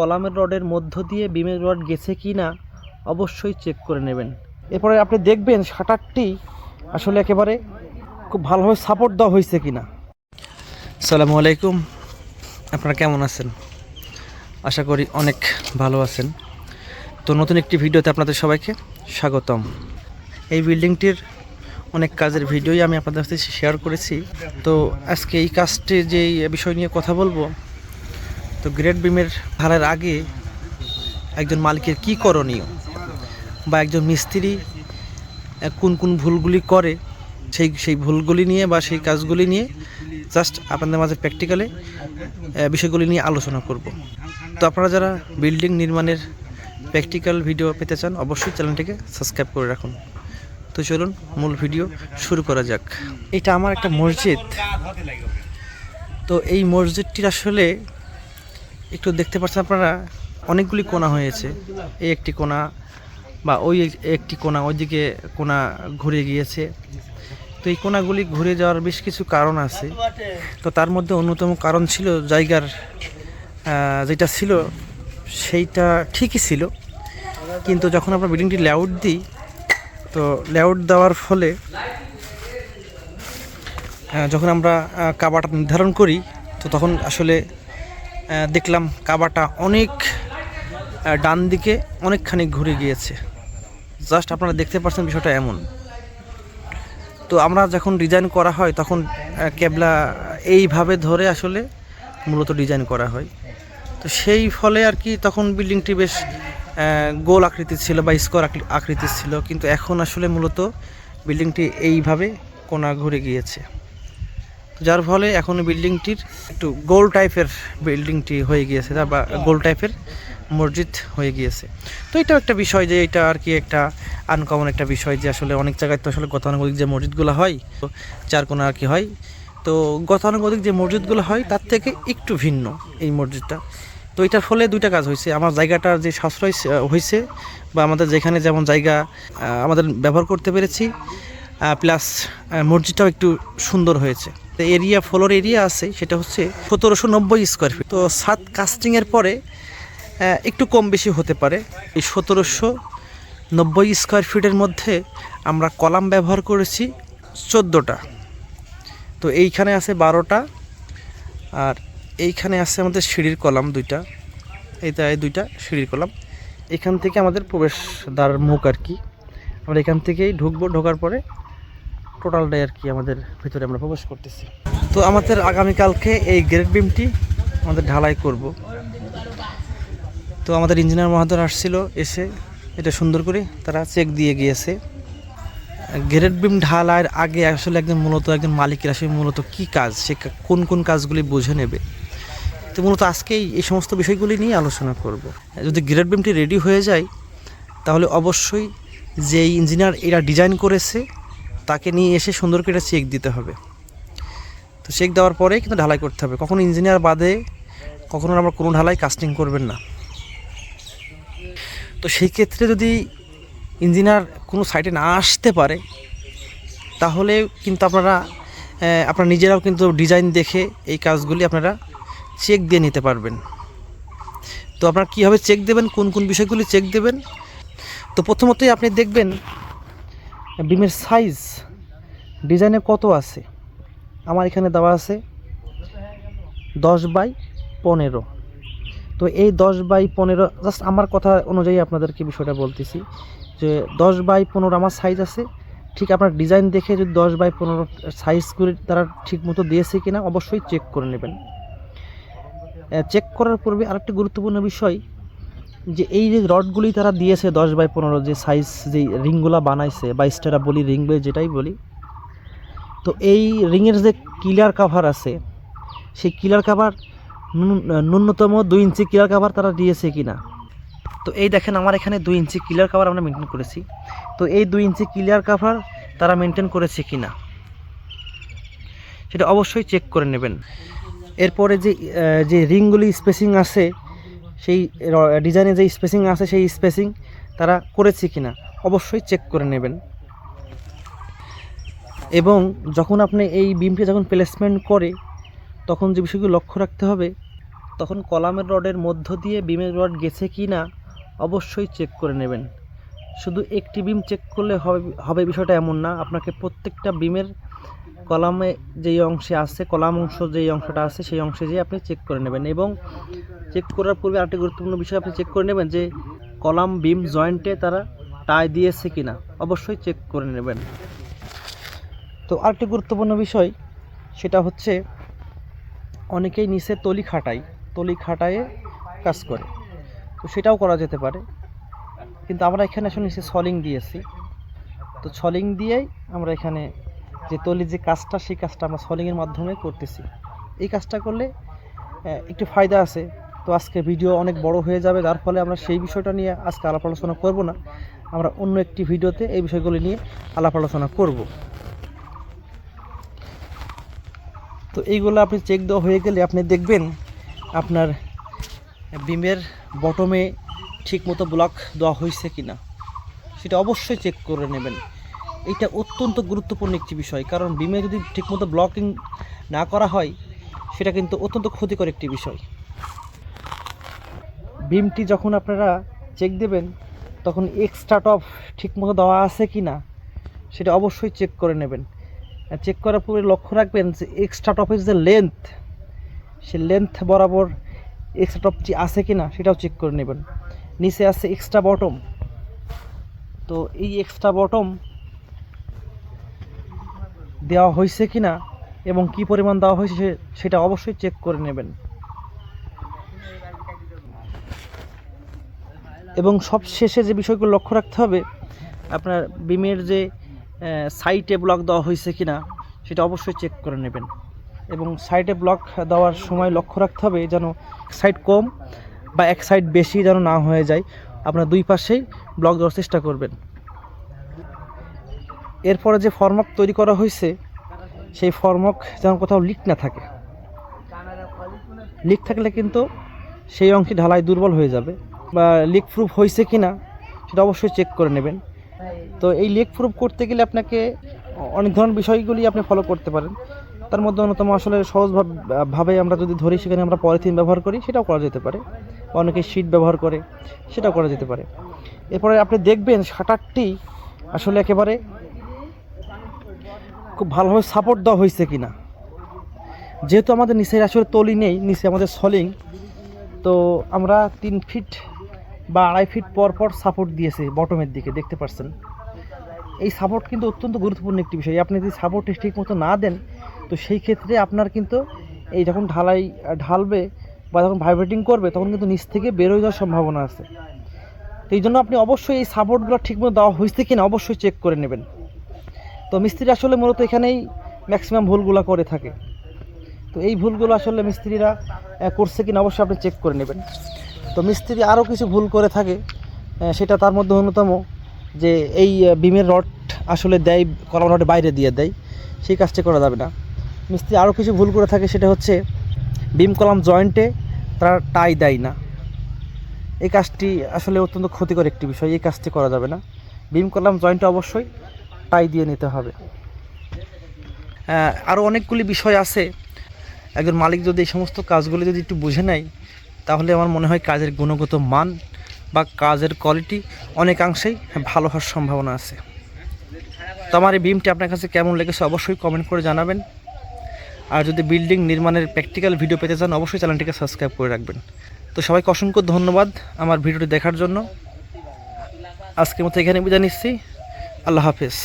কলামের রডের মধ্য দিয়ে বিমের রড গেছে কি না অবশ্যই চেক করে নেবেন। এরপরে আপনি দেখবেন শাটারটি আসলে একেবারে খুব ভালোভাবে সাপোর্ট দেওয়া হয়েছে কি না। সালামু আলাইকুম। আপনারা কেমন আছেন? আশা করি অনেক ভালো আছেন। তো নতুন একটি ভিডিওতে আপনাদের সবাইকে স্বাগতম। এই বিল্ডিংটির অনেক কাজের ভিডিওই আমি আপনাদের সাথে শেয়ার করেছি। তো আজকে এই কাজটি যে বিষয় নিয়ে কথা বলব তো গ্রেট বিমের ভাড়ার আগে একজন মালিকের কি করণীয়? বা একজন মিস্ত্রি কোন কোন ভুলগুলি করে, সেই সেই ভুলগুলি নিয়ে বা সেই কাজগুলি নিয়ে জাস্ট আপনাদের মাঝে প্র্যাকটিক্যালে বিষয়গুলি নিয়ে আলোচনা করব। তো আপনারা যারা বিল্ডিং নির্মাণের প্র্যাকটিক্যাল ভিডিও পেতে চান, অবশ্যই চ্যানেলটিকে সাবস্ক্রাইব করে রাখুন। তো চলুন, মূল ভিডিও শুরু করা যাক। এটা আমার একটা মসজিদ। তো এই মসজিদটির আসলে একটু দেখতে পাচ্ছেন আপনারা, অনেকগুলি কোণা হয়েছে। এই একটি কোনা বা ওই এক- একটি কোণা ওইদিকে কোনা ঘুরে গিয়েছে। তো এই কোনাগুলি ঘুরে যাওয়ার বেশ কিছু কারণ আছে। তো তার মধ্যে অন্যতম কারণ ছিল জায়গার যেটা ছিল, সেইটা ঠিকই ছিল। কিন্তু যখন আমরা বিল্ডিংটি লেআউট দিই, তো লেআউট দেওয়ার ফলে যখন আমরা কাবাটা নির্ধারণ করি, তো তখন আসলে দেখলাম কাবাটা অনেক ডান দিকে অনেকখানি ঘুরে গিয়েছে। জাস্ট আপনারা দেখতে পাচ্ছেন বিষয়টা এমন। তো আমরা যখন ডিজাইন করা হয়, তখন ক্যাবলা এইভাবে ধরে আসলে মূলত ডিজাইন করা হয়। তো সেই ফলে আর কি তখন বিল্ডিংটি বেশ গোল আকৃতির ছিল বা স্কোয়ার আকৃতির ছিল। কিন্তু এখন আসলে মূলত বিল্ডিংটি এইভাবে কোনা ঘুরে গিয়েছে। যার ফলে এখন বিল্ডিংটির একটু গোল টাইপের বিল্ডিংটি হয়ে গিয়েছে, বা গোল টাইপের মসজিদ হয়ে গিয়েছে। তো এটাও একটা বিষয় যে এটা আর কি একটা আনকমন একটা বিষয় যে আসলে অনেক জায়গায় তো আসলে গতানুগতিক যে মসজিদগুলো হয় তো চার কোনো আর কি হয়। তো গতানুগতিক যে মসজিদগুলো হয়, তার থেকে একটু ভিন্ন এই মসজিদটা। তো এটার ফলে দুইটা কাজ হয়েছে। আমার জায়গাটার যে সাশ্রয় হয়েছে, বা আমাদের যেখানে যেমন জায়গা আমাদের ব্যবহার করতে পেরেছি প্লাস মসজিদটাও একটু সুন্দর হয়েছে। এরিয়া, ফ্লোর এরিয়া আছে, সেটা হচ্ছে সতেরোশো নব্বই স্কোয়ার ফিট তো সাত কাস্টিংয়ের পরে একটু কম বেশি হতে পারে। এই সতেরোশো নব্বই স্কোয়ার ফিটের মধ্যে আমরা কলাম ব্যবহার করেছি চোদ্দোটা। তো এইখানে আছে বারোটা, আর এইখানে আছে আমাদের সিঁড়ির কলাম দুইটা। এইটা এই দুইটা সিঁড়ির কলাম। এখান থেকে আমাদের প্রবেশদ্বার মুখ আর কি। আমরা এখান থেকেই ঢুকবো, ঢোকার পরে টোটালটাই আর কি আমাদের ভিতরে আমরা প্রবেশ করতেছি। তো আমাদের আগামীকালকে এই গ্রেড বিমটি আমাদের ঢালাই করব। তো আমাদের ইঞ্জিনিয়ার মহাদর আসছিল, এসে এটা সুন্দর করে তারা চেক দিয়ে গিয়েছে। গ্রেড বিম ঢালাইয়ের আগে আসলে একজন মূলত একজন মালিকের আসলে মূলত কি কাজ, সে কোন কোন কাজগুলি বুঝে নেবে। তো মূলত আজকেই এই সমস্ত বিষয়গুলি নিয়ে আলোচনা করব। যদি গ্রেড বিমটি রেডি হয়ে যায়, তাহলে অবশ্যই যে ইঞ্জিনিয়ার এটা ডিজাইন করেছে তাকে নিয়ে এসে সুন্দর করে এটা চেক দিতে হবে। তো চেক দেওয়ার পরে কিন্তু ঢালাই করতে হবে। কখনো ইঞ্জিনিয়ার বাদে কখনো আমরা কোনো ঢালাই কাস্টিং করবেন না। তো সেই ক্ষেত্রে যদি ইঞ্জিনিয়ার কোনো সাইটে না আসতে পারে, তাহলে কিন্তু আপনারা আপনারা নিজেরাও কিন্তু ডিজাইন দেখে এই কাজগুলি আপনারা চেক দিয়ে নিতে পারবেন। তো আপনারা কীভাবে চেক দেবেন, কোন কোন বিষয়গুলি চেক দেবেন? তো প্রথমতই আপনি দেখবেন বিমের সাইজ, ডিজাইনে কত আছে? আমার এখানে দেওয়া আছে দশ বাই পনেরো। তো এই দশ বাই পনেরো জাস্ট আমার কথা অনুযায়ী আপনাদেরকে বিষয়টা বলতেছি যে দশ বাই পনেরো আমার সাইজ আছে। ঠিক আপনার ডিজাইন দেখে যদি দশ বাই পনেরো সাইজ করে তারা ঠিক মতো দিয়েছে কিনা, অবশ্যই চেক করে নেবেন। চেক করার পূর্বে আরেকটি গুরুত্বপূর্ণ বিষয় যে এই যে রডগুলি তারা দিয়েছে দশ বাই পনেরো, যে সাইজ যে রিংগুলা বানাইছে, বা স্টারা বলি রিং যেটাই বলি, তো এই রিংয়ের যে কিলার কাভার আছে, সেই কিলার কাভার ন্যূনতম দুই ইঞ্চি কিলার কাভার তারা দিয়েছে কি না তো এই দেখেন আমার এখানে দুই ইঞ্চি কিলার কাভার আমরা মেনটেন করেছি। তো এই দুই ইঞ্চি ক্লিয়ার কাভার তারা মেনটেন করেছে কি না সেটা অবশ্যই চেক করে নেবেন। এরপরে যে যে রিংগুলি স্পেসিং আছে সেই ডিজাইনে যে স্পেসিং আছে, সেই স্পেসিং তারা করেছে কি না অবশ্যই চেক করে নেবেন। এবং যখন আপনি এই বিমটি যখন প্লেসমেন্ট করে, তখন যে বিষয়গুলো লক্ষ্য রাখতে হবে, তখন কলামের রডের মধ্য দিয়ে বিমের রড গেছে কি না অবশ্যই চেক করে নেবেন। শুধু একটি বিম চেক করলে হবে হবে বিষয়টা এমন না, আপনাকে প্রত্যেকটা বিমের কলামে যেই অংশে আছে, কলাম অংশ যেই অংশটা আছে, সেই অংশে যেয়ে আপনি চেক করে নেবেন। এবং চেক করার পূর্বে আরেকটি গুরুত্বপূর্ণ বিষয় আপনি চেক করে নেবেন যে কলাম বিম জয়েন্টে তারা টাই দিয়েছে কিনা। অবশ্যই চেক করে নেবেন। তো আরেকটি গুরুত্বপূর্ণ বিষয়, সেটা হচ্ছে অনেকেই নিচে তলি খাটায় তলি খাটায়ে কাজ করে। তো সেটাও করা যেতে পারে। কিন্তু আমরা এখানে আসলে নিচে সলিং দিয়েছি। তো সলিং দিয়েই আমরা এখানে যে তলির যে কাজটা, সেই কাজটা আমরা সলিংয়ের মাধ্যমে করতেছি। এই কাজটা করলে একটু ফায়দা আছে। তো আজকে ভিডিও অনেক বড় হয়ে যাবে, যার ফলে আমরা সেই বিষয়টা নিয়ে আজকে আলাপ আলোচনা করব না। আমরা অন্য একটি ভিডিওতে এই বিষয়গুলি নিয়ে আলাপ আলোচনা করব। তো এইগুলো আপনি চেক দেওয়া হয়ে গেলে আপনি দেখবেন আপনার বিমের বটমে ঠিকমতো ব্লক দেওয়া হয়েছে কি না সেটা অবশ্যই চেক করে নেবেন। এটা অত্যন্ত গুরুত্বপূর্ণ একটি বিষয়, কারণ বিমে যদি ঠিকমতো ব্লকিং না করা হয়, সেটা কিন্তু অত্যন্ত ক্ষতিকর একটি বিষয়। বিমটি যখন আপনারা চেক দেবেন, তখন এক্সট্রা টপ ঠিকমতো দেওয়া আছে কি না সেটা অবশ্যই চেক করে নেবেন। চেক করার পরে লক্ষ্য রাখবেন যে এক্সট্রা টপের যে লেন্থ সে লেন্থ বরাবর এক্সট্রা টপটি আছে কি না সেটাও চেক করে নেবেন। নিচে আছে এক্সট্রা বটম তো এই এক্সট্রা বটম দেওয়া হয়েছে কি না এবং কি পরিমাণ দেওয়া হয়েছে সেটা অবশ্যই চেক করে নেবেন। এবং সব শেষে যে বিষয়গুলো লক্ষ্য রাখতে হবে, আপনার বিমের যে সাইটে ব্লক দেওয়া হয়েছে কি না সেটা অবশ্যই চেক করে নেবেন। এবং সাইডে ব্লক দেওয়ার সময় লক্ষ্য রাখতে হবে যেন এক সাইড কম বা এক সাইড বেশি যেন না হয়ে যায়। আপনার দুই পাশেই ব্লক দেওয়ার চেষ্টা করবেন। এরপরে যে ফর্মক তৈরি করা হয়েছে, সেই ফর্মক যেন কোথাও লিক না থাকে। লিক থাকলে কিন্তু সেই অংশে ঢালাই দুর্বল হয়ে যাবে। বা লিক প্রুফ হয়েছে কি না সেটা অবশ্যই চেক করে নেবেন। তো এই লিক প্রুফ করতে গেলে আপনাকে অনেক ধরনের বিষয়গুলি আপনি ফলো করতে পারেন। তার মধ্যে অন্যতম আসলে সহজ ভাব- ভাবে আমরা যদি ধরি, সেখানে আমরা পলিথিন ব্যবহার করি, সেটাও করা যেতে পারে। অনেকে শীট ব্যবহার করে, সেটাও করা যেতে পারে। এরপরে আপনি দেখবেন শাটারটি আসলে একেবারে খুব ভালোভাবে সাপোর্ট দেওয়া হয়েছে কি না যেহেতু আমাদের নিচে আসলে তলি নেই, নিচে আমাদের সলিং তো আমরা তিন ফিট বা আড়াই ফিট পর পর সাপোর্ট দিয়েছে বটমের দিকে, দেখতে পাচ্ছেন এই সাপোর্ট কিন্তু অত্যন্ত গুরুত্বপূর্ণ একটি বিষয়। আপনি যদি সাপোর্ট ঠিক মতো না দেন, তো সেই ক্ষেত্রে আপনার কিন্তু এই যখন ঢালাই, ঢালবে বা যখন ভাইব্রেটিং করবে, তখন কিন্তু নিচ থেকে বেরোয় যাওয়ার সম্ভাবনা আছে। তো এই জন্য আপনি অবশ্যই এই সাপোর্টগুলো ঠিকমতো দেওয়া হয়েছে কিনা অবশ্যই চেক করে নেবেন। তো মিস্ত্রি আসলে মূলত এখানেই ম্যাক্সিমাম ভুলগুলো করে থাকে। তো এই ভুলগুলো আসলে মিস্ত্রিরা করছে কিনা অবশ্যই আপনি চেক করে নেবেন। তো মিস্ত্রি আরও কিছু ভুল করে থাকে সেটা তার মধ্যে অন্যতম যে এই বিমের রড আসলে দেয় কলাম রডের বাইরে দিয়ে দেয়, সেই কাজটি করা যাবে না। মিস্ত্রি আরও কিছু ভুল করে থাকে, সেটা হচ্ছে বিম কলাম জয়েন্টে তারা টাই দেয় না। এই কাজটি আসলে অত্যন্ত ক্ষতিকর একটি বিষয়, এই কাজটি করা যাবে না। বিম কলাম জয়েন্টে অবশ্যই টাই দিয়ে নিতে হবে। আরও অনেকগুলি বিষয় আছে। একজন মালিক যদি এই সমস্ত কাজগুলি যদি একটু বুঝে নেয় তাহলে আমার মনে হয় কাজের গুণগত মান বা কাজের কোয়ালিটি অনেকাংশেই ভালো হওয়ার সম্ভাবনা আছে। তো আমার এই বিমটি আপনার কাছে কেমন লেগেছে অবশ্যই কমেন্ট করে জানাবেন। আর যদি বিল্ডিং নির্মাণের প্র্যাকটিক্যাল ভিডিও পেতে চান, অবশ্যই চ্যানেলটিকে সাবস্ক্রাইব করে রাখবেন। তো সবাইকে অসংখ্য ধন্যবাদ আমার ভিডিওটি দেখার জন্য। আজকের মতো এখানে বিদায় নিচ্ছি। আল্লাহ হাফেজ।